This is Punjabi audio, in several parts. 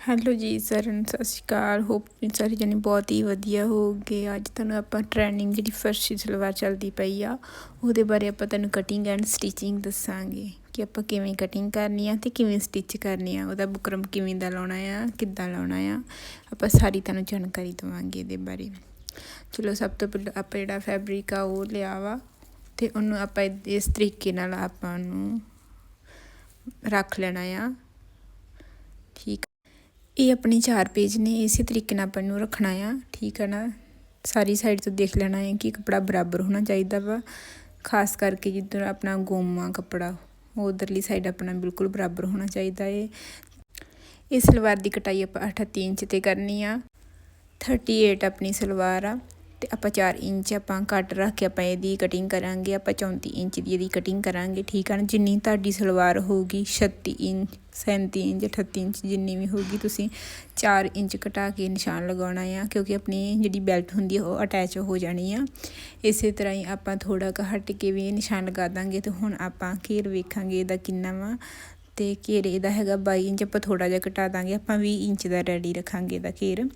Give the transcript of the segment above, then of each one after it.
ਹੈਲੋ ਜੀ ਸਾਰਿਆਂ ਨੂੰ ਸਤਿ ਸ਼੍ਰੀ ਅਕਾਲ। ਹੋਪ ਤੁਸੀਂ ਸਾਰੇ ਜਣੇ ਬਹੁਤ ਹੀ ਵਧੀਆ ਹੋਗੇ ਅੱਜ ਤੁਹਾਨੂੰ ਆਪਾਂ ਟ੍ਰੈਨਿੰਗ ਜਿਹੜੀ ਫਰਸ਼ੀ ਸਲਵਾਰ ਚੱਲਦੀ ਪਈ ਆ, ਉਹਦੇ ਬਾਰੇ ਆਪਾਂ ਤੁਹਾਨੂੰ ਕਟਿੰਗ ਐਂਡ ਸਟਿਚਿੰਗ ਦੱਸਾਂਗੇ ਕਿ ਆਪਾਂ ਕਿਵੇਂ ਕਟਿੰਗ ਕਰਨੀ ਆ ਤੇ ਕਿਵੇਂ ਸਟਿਚ ਕਰਨੀ ਆ, ਉਹਦਾ ਬੁਕਰਮ ਕਿਵੇਂ ਦਾ ਲਾਉਣਾ ਆ, ਕਿੱਦਾਂ ਲਾਉਣਾ ਆ, ਆਪਾਂ ਸਾਰੀ ਤੁਹਾਨੂੰ ਜਾਣਕਾਰੀ ਦਵਾਂਗੇ ਇਹਦੇ ਬਾਰੇ। ਚਲੋ ਸਭ ਤੋਂ ਪਹਿਲਾਂ ਆਪਾਂ ਜਿਹੜਾ ਫੈਬਰਿਕ ਆ, ਉਹ ਲਿਆ ਵਾ ਤੇ ਉਹਨੂੰ ਆਪਾਂ ਇਸ ਤਰੀਕੇ ਨਾਲ ਆਪਾਂ ਨੂੰ ਰੱਖ ਲੈਣਾ ਆ। ਠੀਕ ਇਹ ਆਪਣੇ ਚਾਰ ਪੇਜ ਨੇ, ਇਸੇ ਤਰੀਕੇ ਨਾਲ ਆਪਾਂ ਨੂੰ ਰੱਖਣਾ ਆ, ਠੀਕ ਹੈ ਨਾ? ਸਾਰੀ ਸਾਈਡ ਤੋਂ ਦੇਖ ਲੈਣਾ ਹੈ ਕਿ ਕਪੜਾ ਬਰਾਬਰ ਹੋਣਾ ਚਾਹੀਦਾ ਵਾ, ਖਾਸ ਕਰਕੇ ਜਿੱਧਰ ਆਪਣਾ ਗੋਮਾ ਕਪੜਾ, ਉਧਰਲੀ ਸਾਈਡ ਆਪਣਾ ਬਿਲਕੁਲ ਬਰਾਬਰ ਹੋਣਾ ਚਾਹੀਦਾ ਹੈ ਇਸ ਸਲਵਾਰ ਦੀ ਕਟਾਈ ਆਪਾਂ 38 ਇੰਚ ਤੇ ਕਰਨੀ ਆ। 38 ਆਪਣੀ ਸਲਵਾਰ ਆ। ਤੇ ਆਪਾਂ 4 ਇੰਚ ਆਪਾਂ ਕੱਟ ਰੱਖ ਕੇ ਆਪਾਂ ਇਹਦੀ ਕਟਿੰਗ ਕਰਾਂਗੇ, ਆਪਾਂ 34 ਇੰਚ ਦੀ ਇਹਦੀ ਕਟਿੰਗ ਕਰਾਂਗੇ, ਠੀਕ ਹੈ ਨਾ? ਜਿੰਨੀ ਤੁਹਾਡੀ ਸਲਵਾਰ ਹੋਊਗੀ 36 ਇੰਚ 37 ਇੰਚ 38 ਇੰਚ, ਜਿੰਨੀ ਵੀ ਹੋਊਗੀ, ਤੁਸੀਂ 4 ਇੰਚ ਘਟਾ ਕੇ ਨਿਸ਼ਾਨ ਲਗਾਉਣਾ ਆ, ਕਿਉਂਕਿ ਆਪਣੀ ਜਿਹੜੀ ਬੈਲਟ ਹੁੰਦੀ ਆ, ਉਹ ਅਟੈਚ ਹੋ ਜਾਣੀ ਆ। ਇਸੇ ਤਰ੍ਹਾਂ ਹੀ ਆਪਾਂ ਥੋੜਾ ਕੁ ਹਟ ਕੇ ਵੀ ਨਿਸ਼ਾਨ ਲਗਾ ਦਾਂਗੇ ਤੇ ਹੁਣ ਆਪਾਂ ਘੇਰ ਵੇਖਾਂਗੇ ਇਹਦਾ ਕਿੰਨਾ ਵਾ। ਤੇ ਘੇਰ ਇਹਦਾ ਹੈਗਾ 22 ਇੰਚ, ਆਪਾਂ ਥੋੜਾ ਜਿਹਾ ਘਟਾ ਦਾਂਗੇ, ਆਪਾਂ 20 ਇੰਚ ਦਾ ਰੈਡੀ ਰੱਖਾਂਗੇ ਇਹਦਾ ਘੇਰ।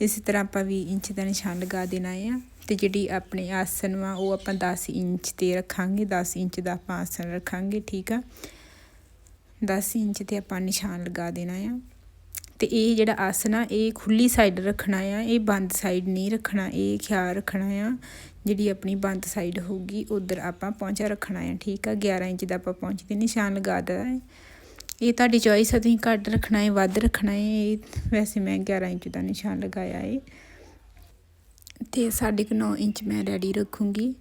ਇਸੇ ਤਰ੍ਹਾਂ ਆਪਾਂ 20 ਇੰਚ ਦਾ ਨਿਸ਼ਾਨ ਲਗਾ ਦੇਣਾ ਆ। ਤੇ ਜਿਹੜੀ ਆਪਣੇ ਆਸਨ ਵਾ, ਉਹ ਆਪਾਂ 10 ਇੰਚ ਤੇ ਰੱਖਾਂਗੇ 10 ਇੰਚ ਦਾ ਆਪਾਂ ਆਸਨ ਰੱਖਾਂਗੇ, ਠੀਕ ਆ? 10 ਇੰਚ ਤੇ ਆਪਾਂ ਨਿਸ਼ਾਨ ਲਗਾ ਦੇਣਾ ਆ। ਤੇ ਇਹ ਜਿਹੜਾ ਆਸਨ ਆ, ਇਹ ਖੁੱਲੀ ਸਾਈਡ ਰੱਖਣਾ ਆ, ਇਹ ਬੰਦ ਸਾਈਡ ਨਹੀਂ ਰੱਖਣਾ, ਇਹ ਖਿਆਲ ਰੱਖਣਾ ਆ। ਜਿਹੜੀ ਆਪਣੀ ਬੰਦ ਸਾਈਡ ਹੋਊਗੀ, ਉਧਰ ਆਪਾਂ ਪਹੁੰਚਾ ਰੱਖਣਾ ਆ, ਠੀਕ ਆ? 11 ਇੰਚ ਦਾ ਆਪਾਂ ਪਹੁੰਚ ਤੇ ਨਿਸ਼ਾਨ ਲਗਾ ਦਿੱਤਾ ਹੈ ਇਹ ਤੁਹਾਡੀ ਚੋਇਸ ਹੈ ਤੁਸੀਂ ਘੱਟ ਰੱਖਣਾ ਹੈ ਵੱਧ ਰੱਖਣਾ ਹੈ ਵੈਸੇ ਮੈਂ 11 ਇੰਚ ਦਾ ਨਿਸ਼ਾਨ ਲਗਾਇਆ ਹੈ ਤੇ 9.5 ਇੰਚ ਮੈਂ ਰੈਡੀ ਰੱਖੂੰਗੀ।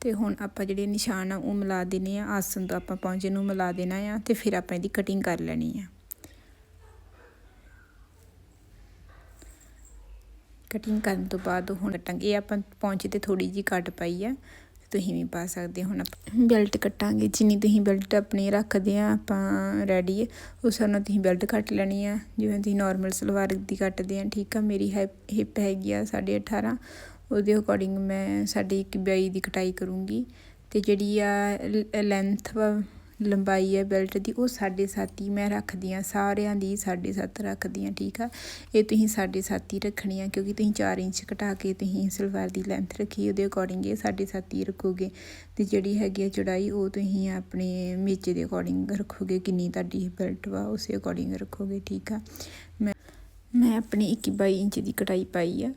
ਤੇ ਹੁਣ ਆਪਾਂ ਜਿਹੜੇ ਨਿਸ਼ਾਨ ਆ, ਉਹ ਮਿਲਾ ਦੇਣੇ ਆ। ਆਸਨ ਤੋਂ ਆਪਾਂ ਪਹੁੰਚੇ ਨੂੰ ਮਿਲਾ ਦੇਣਾ ਆ ਤੇ ਫਿਰ ਆਪਾਂ ਇਹਦੀ ਕਟਿੰਗ ਕਰ ਲੈਣੀ ਆ। ਕਟਿੰਗ ਕਰਨ ਤੋਂ ਬਾਅਦ ਹੁਣ ਕਟਾਂਗੇ। ਇਹ ਆਪਾਂ ਪਹੁੰਚੇ ਤੇ ਥੋੜੀ ਜੀ ਕੱਟ ਪਾਈ ਆ। ਤੁਸੀਂ ਵੀ ਪਾ ਸਕਦੇ ਹੁਣ ਬੈਲਟ ਕੱਟਾਂਗੇ, ਜਿੰਨੀ ਤੁਸੀਂ ਬੈਲਟ ਆਪਣੀ ਰੱਖਦੇ ਆ, ਆਪਾਂ ਰੈਡੀ ਹੈ ਉਸ ਨਾਲ ਤੁਸੀਂ ਬੈਲਟ ਕੱਟ ਲੈਣੀ ਆ। ਜਿਵੇਂ ਤੁਸੀਂ ਨਾਰਮਲ ਸਲਵਾਰ ਦੀ ਕੱਟਦੇ ਆ, ਠੀਕ ਆ, ਮੇਰੀ ਹਿਪ ਹੈਗੀ ਆ 18.5 ਉਹਦੇ ਅਕੋਰਡਿੰਗ ਮੈਂ ਸਾਡੀ 1 ਦੀ ਕਟਾਈ ਕਰੂੰਗੀ। ਤੇ ਜਿਹੜੀ ਆ ਲੈਂਥ ਲੰਬਾਈ ਹੈ, ਬੈਲਟ ਦੀ, ਉਹ 7.5 ਹੀ ਮੈਂ ਰੱਖਦੀ ਆ ਸਾਰਿਆਂ ਦੀ 7.5 ਰੱਖਦੀ ਆ ਠੀਕ ਆ? ਇਹ ਤੁਸੀਂ 7.5 ਹੀ ਰੱਖਣੀ ਆ, ਕਿਉਂਕਿ ਤੁਸੀਂ 4 ਇੰਚ ਘਟਾ ਕੇ ਤੁਸੀਂ ਸਲਵਾਰ ਦੀ ਲੈਂਥ ਰੱਖੀ, ਉਹਦੇ ਅਕੋਰਡਿੰਗ ਇਹ 7.5 ਹੀ ਰੱਖੋਗੇ। ਤੇ ਜਿਹੜੀ ਹੈਗੀ ਆ ਚੜਾਈ, ਉਹ ਤੁਸੀਂ ਆਪਣੇ ਮੇਚੇ ਦੇ ਅਕੋਰਡਿੰਗ ਰੱਖੋਗੇ, ਕਿੰਨੀ ਤੁਹਾਡੀ ਬੈਲਟ ਵਾ, ਉਸੇ ਅਕੋਰਡਿੰਗ ਰੱਖੋਗੇ, ਠੀਕ ਆ? ਮੈਂ ਮੈਂ ਆਪਣੀ 21 ਇੰਚ ਦੀ ਕਟਾਈ ਪਾਈ ਆ।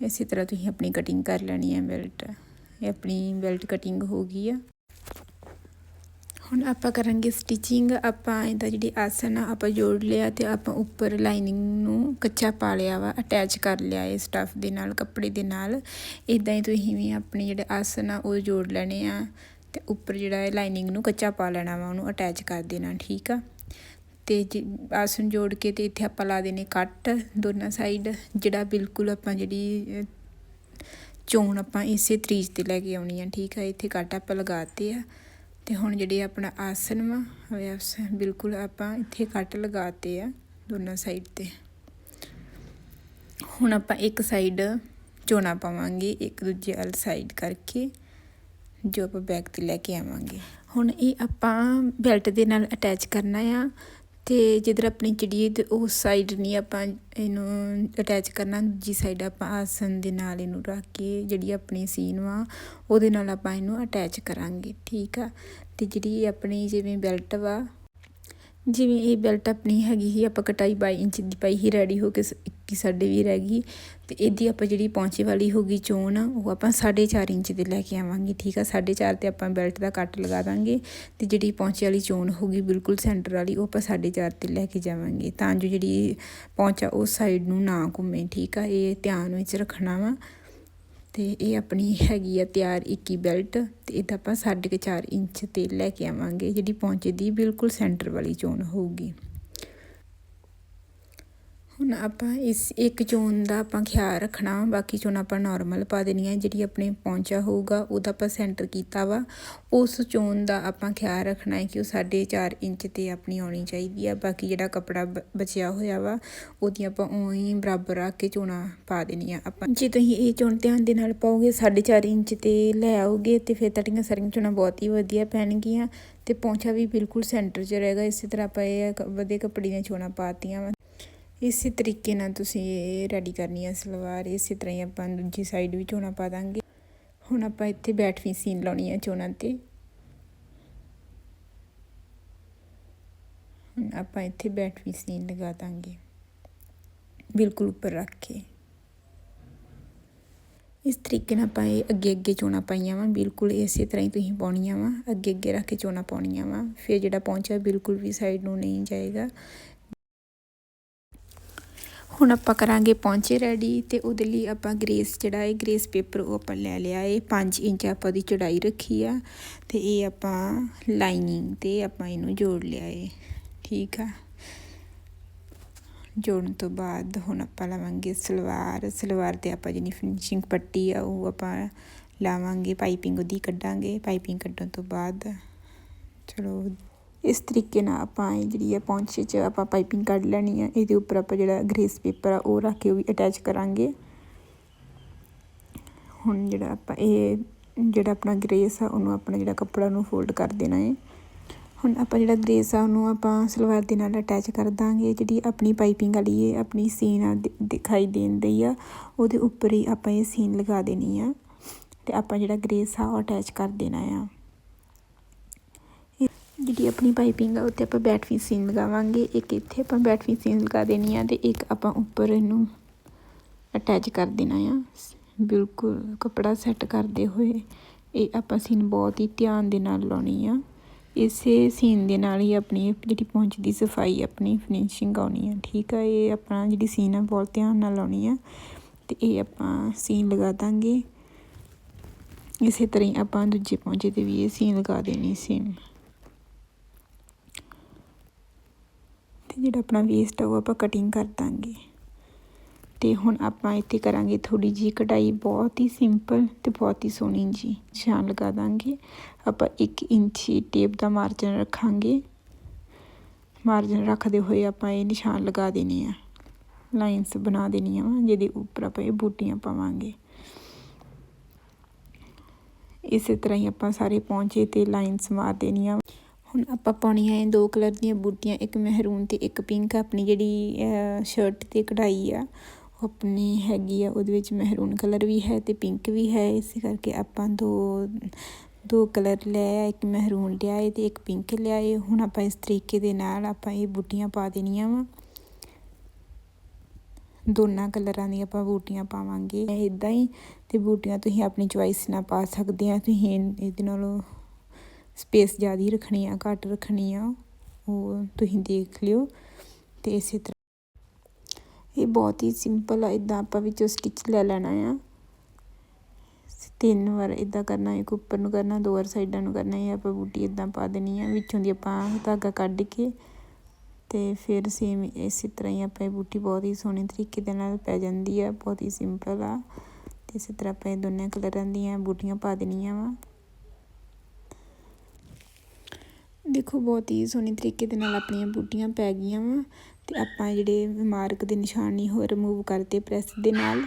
ਇਸੇ ਤਰ੍ਹਾਂ ਤੁਸੀਂ ਆਪਣੀ ਕਟਿੰਗ ਕਰ ਲੈਣੀ ਹੈ ਬੈਲਟ। ਇਹ ਆਪਣੀ ਬੈਲਟ ਕਟਿੰਗ ਹੋ ਗਈ ਆ। ਹੁਣ ਆਪਾਂ ਕਰਾਂਗੇ ਸਟਿਚਿੰਗ ਆਪਾਂ ਇਹਦਾ ਜਿਹੜੀ ਆਸਨ ਆ, ਆਪਾਂ ਜੋੜ ਲਿਆ ਤੇ ਆਪਾਂ ਉੱਪਰ ਲਾਈਨਿੰਗ ਨੂੰ ਕੱਚਾ ਪਾ ਲਿਆ ਵਾ ਅਟੈਚ ਕਰ ਲਿਆ ਇਹ ਸਟਫ ਦੇ ਨਾਲ, ਕੱਪੜੇ ਦੇ ਨਾਲ। ਇਦਾਂ ਹੀ ਤੁਸੀਂ ਵੀ ਆਪਣੇ ਜਿਹੜੇ ਆਸਨ ਆ, ਉਹ ਜੋੜ ਲੈਣੇ ਆ ਤੇ ਉੱਪਰ ਜਿਹੜਾ ਹੈ ਲਾਈਨਿੰਗ ਨੂੰ ਕੱਚਾ ਪਾ ਲੈਣਾ ਵਾ, ਉਹਨੂੰ ਅਟੈਚ ਕਰ ਦੇਣਾ, ਠੀਕ ਆ? ਤੇ ਆਸਨ ਜੋੜ ਕੇ ਤੇ ਇੱਥੇ ਆਪਾਂ ਲਾ ਦੇਣੇ ਕੱਟ ਦੋਨਾਂ ਸਾਈਡ ਜਿਹੜਾ ਬਿਲਕੁਲ ਆਪਾਂ ਜਿਹੜੀ ਚੋਣ ਆਪਾਂ ਇਸੇ ਤਰੀਜ ਤੇ ਲੈ ਕੇ ਆਉਣੀ ਆ, ਠੀਕ ਆ? ਇੱਥੇ ਕੱਟ ਆਪਾਂ ਲਗਾਤੇ ਆ। ਤੇ ਹੁਣ ਜਿਹੜੇ ਆਪਣਾ ਆਸਨ ਵਾ ਵੈਸ ਬਿਲਕੁਲ ਆਪਾਂ ਇੱਥੇ ਕੱਟ ਲਗਾਤੇ ਆ, ਦੋਨਾਂ ਸਾਈਡ ਤੇ। ਹੁਣ ਆਪਾਂ ਇੱਕ ਸਾਈਡ ਚੋਣਾ ਪਾਵਾਂਗੇ, ਇੱਕ ਦੂਜੇ ਅਲ ਸਾਈਡ ਕਰਕੇ, ਜੋ ਆਪਾਂ ਬੈਕ ਤੇ ਲੈ ਕੇ ਆਵਾਂਗੇ। ਹੁਣ ਇਹ ਆਪਾਂ ਬੈਲਟ ਦੇ ਨਾਲ ਅਟੈਚ ਕਰਨਾ ਆ ਤੇ ਜਿੱਧਰ ਆਪਣੀ ਚਿੜੀ ਤੇ ਉਸ ਸਾਈਡ ਨਹੀਂ ਆਪਾਂ ਇਹਨੂੰ ਅਟੈਚ ਕਰਨਾ, ਦੂਜੀ ਸਾਈਡ ਆਪਾਂ ਆਸਨ ਦੇ ਨਾਲ ਇਹਨੂੰ ਰੱਖ ਕੇ ਜਿਹੜੀ ਆਪਣੀ ਸੀਨ ਵਾ, ਉਹਦੇ ਨਾਲ ਆਪਾਂ ਇਹਨੂੰ ਅਟੈਚ ਕਰਾਂਗੇ, ਠੀਕ ਆ? ਤੇ ਜਿਹੜੀ ਆਪਣੀ ਜਿਵੇਂ ਬੈਲਟ ਵਾ ਜਿਵੇਂ ਇਹ ਬੈਲਟ ਆਪਣੀ ਹੈਗੀ ਸੀ, ਆਪਾਂ ਕਟਾਈ 22 ਇੰਚ ਦੀ ਪਾਈ ਹੀ ਰੈਡੀ ਹੋ ਕੇ 21 ਸਾਡੇ ਵੀ ਰਹਿ ਗਈ। ਤੇ ਇਹਦੀ ਆਪਾਂ ਜਿਹੜੀ ਪੌਂਚੇ ਵਾਲੀ ਹੋਗੀ ਚੋਣ, ਉਹ ਆਪਾਂ 4.5 ਇੰਚ ਦੇ ਲੈ ਕੇ ਆਵਾਂਗੇ, ਠੀਕ ਆ? 4.5 ਤੇ ਆਪਾਂ ਬੈਲਟ ਦਾ ਕੱਟ ਲਗਾ ਦਾਂਗੇ ਤੇ ਜਿਹੜੀ ਪੌਂਚੇ ਵਾਲੀ ਚੋਣ ਹੋਗੀ ਬਿਲਕੁਲ ਸੈਂਟਰ ਵਾਲੀ, ਉਹ ਆਪਾਂ 4.5 ਤੇ ਲੈ ਕੇ ਜਾਵਾਂਗੇ। ਤਾਂ ਜੋ ਜਿਹੜੀ ਪੌਂਚਾ ਉਸ ਸਾਈਡ ਨੂੰ ਨਾ ਘੁੰਮੇ, ਠੀਕ ਆ? ਇਹ ਧਿਆਨ ਵਿੱਚ ਰੱਖਣਾ ਵਾ। ਤੇ ਇਹ ਆਪਣੀ ਹੈਗੀ ਆ ਤਿਆਰ 21 ਬੈਲਟ ਤੇ ਇਹਦਾ ਆਪਾਂ 4.5 ਇੰਚ ਤੇ ਲੈ ਕੇ ਆਵਾਂਗੇ, ਜਿਹੜੀ ਪਹੁੰਚੇ ਦੀ ਬਿਲਕੁਲ ਸੈਂਟਰ ਵਾਲੀ ਚੋਣ ਹੋਊਗੀ। ਹੁਣ ਆਪਾਂ ਇਸ ਇੱਕ ਚੋਣ ਦਾ ਆਪਾਂ ਖਿਆਲ ਰੱਖਣਾ, ਬਾਕੀ ਚੋਣ ਆਪਾਂ ਨਾਰਮਲ ਪਾ ਦੇਣੀ ਹੈ ਜਿਹੜੀ ਆਪਣੇ ਪਹੁੰਚਾ ਹੋਊਗਾ, ਉਹਦਾ ਆਪਾਂ ਸੈਂਟਰ ਕੀਤਾ ਵਾ। ਉਸ ਚੋਣ ਦਾ ਆਪਾਂ ਖਿਆਲ ਰੱਖਣਾ ਹੈ ਕਿ ਉਹ 4.5 ਇੰਚ ਤੇ ਆਪਣੀ ਆਉਣੀ ਚਾਹੀਦੀ ਆ। ਬਾਕੀ ਜਿਹੜਾ ਕਪੜਾ ਬਚਿਆ ਹੋਇਆ ਵਾ, ਉਹਦੀ ਆਪਾਂ ਉਹੀ ਬਰਾਬਰ ਰੱਖ ਕੇ ਚੋਣਾ ਪਾ ਦੇਣੀਆਂ। ਆਪਾਂ ਜੇ ਤੁਸੀਂ ਇਹ ਚੋਣ ਧਿਆਨ ਦੇ ਨਾਲ ਪਾਓਗੇ 4.5 ਇੰਚ ਤੇ ਲੈ ਆਓਗੇ, ਤੇ ਫਿਰ ਤੁਹਾਡੀਆਂ ਸਾਰੀਆਂ ਚੋਣਾਂ ਬਹੁਤ ਹੀ ਵਧੀਆ ਪੈਣਗੀਆਂ। ਤੇ ਪਹੁੰਚਾ ਵੀ ਬਿਲਕੁਲ ਸੈਂਟਰ 'ਚ ਰਹੇਗਾ। ਇਸੇ ਤਰ੍ਹਾਂ ਆਪਾਂ ਇਹ ਵਧੀਆ ਕੱਪੜੇ ਦੀਆਂ ਚੋਣਾਂ ਪਾਤੀਆਂ ਵਾ। ਇਸੇ ਤਰੀਕੇ ਨਾਲ ਤੁਸੀਂ ਇਹ ਰੈਡੀ ਕਰਨੀ ਹੈ ਸਲਵਾਰ, ਇਸੇ ਤਰ੍ਹਾਂ ਹੀ ਆਪਾਂ ਦੂਜੀ ਸਾਈਡ ਵੀ ਚੋਣਾ ਪਾ ਦਾਂਗੇ। ਹੁਣ ਆਪਾਂ ਇੱਥੇ ਬੈਠਵੀਂ ਸੀਨ ਲਾਉਣੀ ਹੈ ਚੋਣਾਂ ਤੇ। ਹੁਣ ਆਪਾਂ ਇੱਥੇ ਬੈਠਵੀਂ ਸੀਨ ਲਗਾ ਦਾਂਗੇ। ਬਿਲਕੁਲ ਉੱਪਰ ਰੱਖ ਕੇ। ਇਸ ਤਰੀਕੇ ਨਾਲ ਆਪਾਂ ਇਹ ਅੱਗੇ ਅੱਗੇ ਚੋਣਾ ਪਾਈਆਂ ਵਾ, ਬਿਲਕੁਲ ਇਸੇ ਤਰ੍ਹਾਂ ਹੀ ਤੁਸੀਂ ਪਾਉਣੀਆਂ ਵਾ। ਅੱਗੇ ਅੱਗੇ ਰੱਖ ਕੇ ਚੋਣਾ ਪਾਉਣੀਆਂ ਵਾ। ਫਿਰ ਜਿਹੜਾ ਪਹੁੰਚਿਆ ਬਿਲਕੁਲ ਵੀ ਸਾਈਡ ਨੂੰ ਨਹੀਂ ਜਾਏਗਾ। ਹੁਣ ਆਪਾਂ ਕਰਾਂਗੇ ਪੌਂਚੇ ਰੈਡੀ ਤੇ ਉਹਦੇ ਲਈ ਆਪਾਂ ਗ੍ਰੇਸ ਜਿਹੜਾ ਹੈ ਗ੍ਰੇਸ ਪੇਪਰ ਉਹ ਆਪਾਂ ਲੈ ਲਿਆ ਹੈ 5 ਇੰਚ ਆਪਾਂ ਦੀ ਚੜਾਈ ਰੱਖੀ ਆ ਤੇ ਇਹ ਆਪਾਂ ਲਾਈਨਿੰਗ ਤੇ ਆਪਾਂ ਇਹਨੂੰ ਜੋੜ ਲਿਆ ਹੈ ਠੀਕ ਆ? ਜੋੜਨ ਤੋਂ ਬਾਅਦ ਹੁਣ ਆਪਾਂ ਲਾਵਾਂਗੇ ਸਲਵਾਰ ਸਲਵਾਰ ਤੇ ਆਪਾਂ ਜਿਹੜੀ ਫਿਨਿਸ਼ਿੰਗ ਪੱਟੀ ਆ ਉਹ ਆਪਾਂ ਲਾਵਾਂਗੇ, ਪਾਈਪਿੰਗ ਉਹਦੀ ਕੱਢਾਂਗੇ, ਪਾਈਪਿੰਗ ਕੱਢਣ ਤੋਂ ਬਾਅਦ। ਚਲੋ ਇਸ ਤਰੀਕੇ ਨਾਲ ਆਪਾਂ ਇਹ ਜਿਹੜੀ ਆ ਪੌਂਚੇ 'ਚ ਆਪਾਂ ਪਾਈਪਿੰਗ ਕੱਢ ਲੈਣੀ ਆ। ਇਹਦੇ ਉੱਪਰ ਆਪਾਂ ਜਿਹੜਾ ਗ੍ਰੇਸ ਪੇਪਰ ਆ, ਉਹ ਰੱਖ ਕੇ ਉਹ ਵੀ ਅਟੈਚ ਕਰਾਂਗੇ। ਹੁਣ ਜਿਹੜਾ ਆਪਾਂ ਇਹ ਜਿਹੜਾ ਆਪਣਾ ਗ੍ਰੇਸ ਆ, ਉਹਨੂੰ ਆਪਣਾ ਜਿਹੜਾ ਕੱਪੜਾ ਨੂੰ ਫੋਲਡ ਕਰ ਦੇਣਾ ਹੈ ਹੁਣ ਆਪਾਂ ਜਿਹੜਾ ਗ੍ਰੇਸ ਆ, ਉਹਨੂੰ ਆਪਾਂ ਸਲਵਾਰ ਦੇ ਨਾਲ ਅਟੈਚ ਕਰ ਦਾਂਗੇ। ਜਿਹੜੀ ਆਪਣੀ ਪਾਈਪਿੰਗ ਵਾਲੀ ਹੈ ਆਪਣੀ ਸੀਨ ਆ ਦਿਖਾਈ ਦੇਣ ਦੀ ਆ, ਉਹਦੇ ਉੱਪਰ ਹੀ ਆਪਾਂ ਇਹ ਸੀਨ ਲਗਾ ਦੇਣੀ ਆ। ਤੇ ਆਪਾਂ ਜਿਹੜਾ ਗ੍ਰੇਸ ਆ, ਉਹ ਅਟੈਚ ਕਰ ਦੇਣਾ ਆ। ਜਿਹੜੀ ਆਪਣੀ ਪਾਈਪਿੰਗ ਆ ਉੱਤੇ ਆਪਾਂ ਬੈਟਰੀ ਸੀਨ ਲਗਾਵਾਂਗੇ। ਇੱਕ ਇੱਥੇ ਆਪਾਂ ਬੈਟਰੀ ਸੀਨ ਲਗਾ ਦੇਣੀ ਆ ਤੇ ਇੱਕ ਆਪਾਂ ਉੱਪਰ ਇਹਨੂੰ ਅਟੈਚ ਕਰ ਦੇਣਾ ਆ। ਬਿਲਕੁਲ ਕਪੜਾ ਸੈੱਟ ਕਰਦੇ ਹੋਏ। ਇਹ ਆਪਾਂ ਸੀਨ ਬਹੁਤ ਹੀ ਧਿਆਨ ਦੇ ਨਾਲ ਲਾਉਣੀ ਆ। ਇਸੇ ਸੀਨ ਦੇ ਨਾਲ ਹੀ ਆਪਣੀ ਜਿਹੜੀ ਪਹੁੰਚ ਦੀ ਸਫ਼ਾਈ ਆਪਣੀ ਫਿਨਿਸ਼ਿੰਗ ਆਉਣੀ ਆ। ਠੀਕ ਆ, ਇਹ ਆਪਣਾ ਜਿਹੜੀ ਸੀਨ ਆ ਬਹੁਤ ਧਿਆਨ ਨਾਲ ਲਾਉਣੀ ਆ। ਤੇ ਇਹ ਆਪਾਂ ਸੀਨ ਲਗਾ ਦਾਂਗੇ। ਇਸੇ ਤਰ੍ਹਾਂ ਹੀ ਆਪਾਂ ਦੂਜੇ ਪਹੁੰਚੇ ਤੇ ਵੀ ਇਹ ਸੀਨ ਲਗਾ ਦੇਣੀ ਸੇਮ ਜਿਹੜਾ ਆਪਣਾ ਵੇਸਟ ਆ ਉਹ ਆਪਾਂ ਕਟਿੰਗ ਕਰ ਦਾਂਗੇ। ਤੇ ਹੁਣ ਆਪਾਂ ਇੱਥੇ ਕਰਾਂਗੇ ਥੋੜੀ ਜੀ ਕਢਾਈ, ਬਹੁਤ ਹੀ ਸਿੰਪਲ ਤੇ ਬਹੁਤ ਹੀ ਸੋਹਣੀ ਜੀ। ਨਿਸ਼ਾਨ ਲਗਾ ਦਾਂਗੇ। ਆਪਾਂ 1 ਇੰਚੀ ਟੇਪ ਦਾ ਮਾਰਜਨ ਰੱਖਾਂਗੇ। ਮਾਰਜਨ ਰੱਖਦੇ ਹੋਏ ਆਪਾਂ ਇਹ ਨਿਸ਼ਾਨ ਲਗਾ ਦੇਣੇ ਆ। ਲਾਈਨਸ ਬਣਾ ਦੇਣੀਆਂ ਵਾ, ਜਿਹਦੇ ਉੱਪਰ ਆਪਾਂ ਇਹ ਬੂਟੀਆਂ ਪਾਵਾਂਗੇ। ਇਸੇ ਤਰ੍ਹਾਂ ਹੀ ਆਪਾਂ ਸਾਰੇ ਪੌਂਚੇ ਤੇ ਲਾਈਨਸ ਮਾਰ ਦੇਣੀਆਂ ਹੁਣ ਆਪਾਂ ਪਾਉਣੀਆਂ ਹੈ ਦੋ ਕਲਰ ਦੀਆਂ ਬੂਟੀਆਂ, ਇੱਕ ਮਹਿਰੂਨ ਤੇ ਇੱਕ ਪਿੰਕ। ਆਪਣੀ ਜਿਹੜੀ ਸ਼ਰਟ ਤੇ ਕਢਾਈ ਆ, ਉਹ ਆਪਣੀ ਹੈਗੀ ਆ, ਉਹਦੇ ਵਿੱਚ ਮਹਿਰੂਨ ਕਲਰ ਵੀ ਹੈ ਤੇ ਪਿੰਕ ਵੀ ਹੈ। ਇਸੇ ਕਰਕੇ ਆਪਾਂ ਦੋ ਦੋ ਕਲਰ ਲਿਆ ਇੱਕ ਮਹਿਰੂਨ ਲਿਆਏ ਤੇ ਇੱਕ ਪਿੰਕ ਲਿਆਏ। ਹੁਣ ਆਪਾਂ ਇਸ ਤਰੀਕੇ ਦੇ ਨਾਲ ਆਪਾਂ ਇਹ ਬੂਟੀਆਂ ਪਾ ਦੇਣੀਆਂ ਵਾ। ਦੋਨਾਂ ਕਲਰਾਂ ਦੀਆਂ ਆਪਾਂ ਬੂਟੀਆਂ ਪਾਵਾਂਗੇ। ਇਦਾਂ ਹੀ ਤੇ ਬੂਟੀਆਂ ਤੁਸੀਂ ਆਪਣੀ ਚੁਆਇਸ ਨਾਲ ਪਾ ਸਕਦੇ ਆ। ਤੁਸੀਂ ਇਹਦੇ ਨਾਲੋਂ ਸਪੇਸ ਜ਼ਿਆਦਾ ਹੀ ਰੱਖਣੀ ਆ, ਘੱਟ ਰੱਖਣੀ ਆ, ਉਹ ਤੁਸੀਂ ਦੇਖ ਲਿਓ ਤੇ ਇਸੇ ਤਰ੍ਹਾਂ। ਇਹ ਬਹੁਤ ਹੀ ਸਿੰਪਲ ਆ ਇਦਾਂ ਆਪਾਂ ਵਿੱਚੋਂ ਸਟਿਚ ਲੈ ਲੈਣਾ ਆ। ਤਿੰਨ ਵਾਰ ਇਦਾਂ ਕਰਨਾ, ਇੱਕ ਉੱਪਰ ਨੂੰ ਕਰਨਾ, ਦੋ ਵਾਰ ਸਾਈਡਾਂ ਨੂੰ ਕਰਨਾ, ਇਹ ਆਪਾਂ ਬੂਟੀ ਇਦਾਂ ਪਾ ਦੇਣੀ ਆ, ਵਿੱਚੋਂ ਦੀ ਆਪਾਂ ਧਾਗਾ ਕੱਢ ਕੇ ਤੇ ਫਿਰ ਸੇਮ ਇਸੇ ਤਰ੍ਹਾਂ ਹੀ ਆਪਾਂ ਇਹ ਬੂਟੀ ਬਹੁਤ ਹੀ ਸੋਹਣੇ ਤਰੀਕੇ ਦੇ ਨਾਲ ਪੈ ਜਾਂਦੀ ਆ, ਬਹੁਤ ਹੀ ਸਿੰਪਲ ਆ। ਤੇ ਇਸੇ ਤਰ੍ਹਾਂ ਆਪਾਂ ਇਹ ਦੋਨੇ ਕਲਰਾਂ ਦੀਆਂ ਬੂਟੀਆਂ ਪਾ ਦੇਣੀਆਂ ਵਾ। ਦੇਖੋ, ਬਹੁਤ ਹੀ ਸੋਹਣੇ ਤਰੀਕੇ ਦੇ ਨਾਲ ਆਪਣੀਆਂ ਬੂਟੀਆਂ ਪੈ ਗਈਆਂ ਵਾ ਤੇ ਆਪਾਂ ਜਿਹੜੇ ਮਾਰਕ ਦੇ ਨਿਸ਼ਾਨ ਨਹੀਂ ਹੋ ਰਿਮੂਵ ਕਰਤੇ ਪ੍ਰੈਸ ਦੇ ਨਾਲ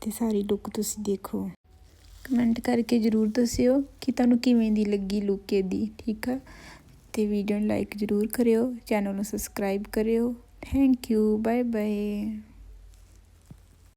ਤੇ ਸਾਰੀ ਲੁੱਕ ਤੁਸੀਂ ਦੇਖੋ। ਕਮੈਂਟ ਕਰਕੇ ਜਰੂਰ ਦੱਸਿਓ ਕਿ ਤੁਹਾਨੂੰ ਕਿਵੇਂ ਦੀ ਲੱਗੀ ਲੁੱਕ ਇਹਦੀ, ਠੀਕ ਆ? ਤੇ ਵੀਡੀਓ ਨੂੰ ਲਾਈਕ ਜਰੂਰ ਕਰਿਓ ਚੈਨਲ ਨੂੰ ਸਬਸਕ੍ਰਾਈਬ ਕਰਿਓ। Thank you bye bye